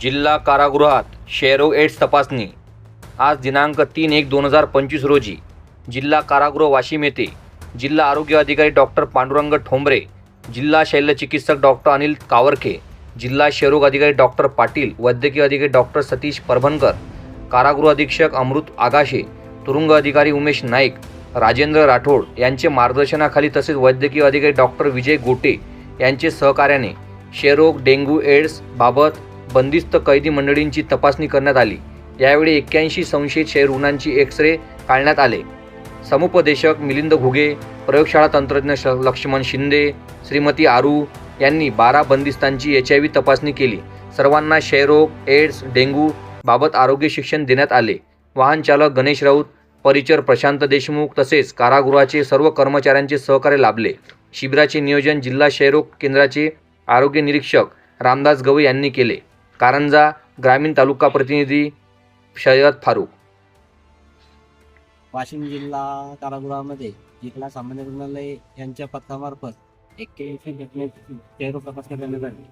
जिल्हा कारागृहात शेरो एड्स तपासणी. आज दिनांक तीन एक दोन हजार पंचवीस रोजी जिल्हा कारागृह वाशिम येथे जिल्हा आरोग्य अधिकारी डॉक्टर पांडुरंग ठोंबरे जिल्हा शल्यचिकित्सक डॉक्टर अनिल कावरखे जिल्हा क्षयरोग अधिकारी डॉक्टर पाटील वैद्यकीय अधिकारी डॉक्टर सतीश परभणकर कारागृह अधीक्षक अमृत आगाशे तुरुंग अधिकारी उमेश नाईक राजेंद्र राठोड यांचे मार्गदर्शनाखाली तसेच वैद्यकीय अधिकारी डॉक्टर विजय गोटे यांचे सहकार्याने क्षयरोग डेंग्यू एड्स बाबत बंदिस्त कैदी मंडळींची तपासणी करण्यात आली. यावेळी एक्क्याऐंशी संशयित क्षय रुग्णांची एक्स रे काढण्यात आले. समुपदेशक मिलिंद घुगे प्रयोगशाळा तंत्रज्ञ श- लक्ष्मण शिंदे श्रीमती आरू यांनी बारा बंदिस्तांची एच आय व्ही तपासणी केली. सर्वांना क्षयरोग एड्स डेंग्यू बाबत आरोग्य शिक्षण देण्यात आले. वाहन चालक गणेश राऊत परिचर प्रशांत देशमुख तसेच कारागृहाचे सर्व कर्मचाऱ्यांचे सहकार्य लाभले. शिबिराचे नियोजन जिल्हा क्षयरोग केंद्राचे आरोग्य निरीक्षक रामदास गवई यांनी केले. कारंजा ग्रामीण तालुका प्रतिनिधी सय्यद फारूक. वाशिम जिल्हा कारागृहामध्ये जिल्हा सामान्य रुग्णालय यांच्या पथकामार्फत एक्क्याऐंशी घटनेची चेहरो तपासणी करण्यात आली.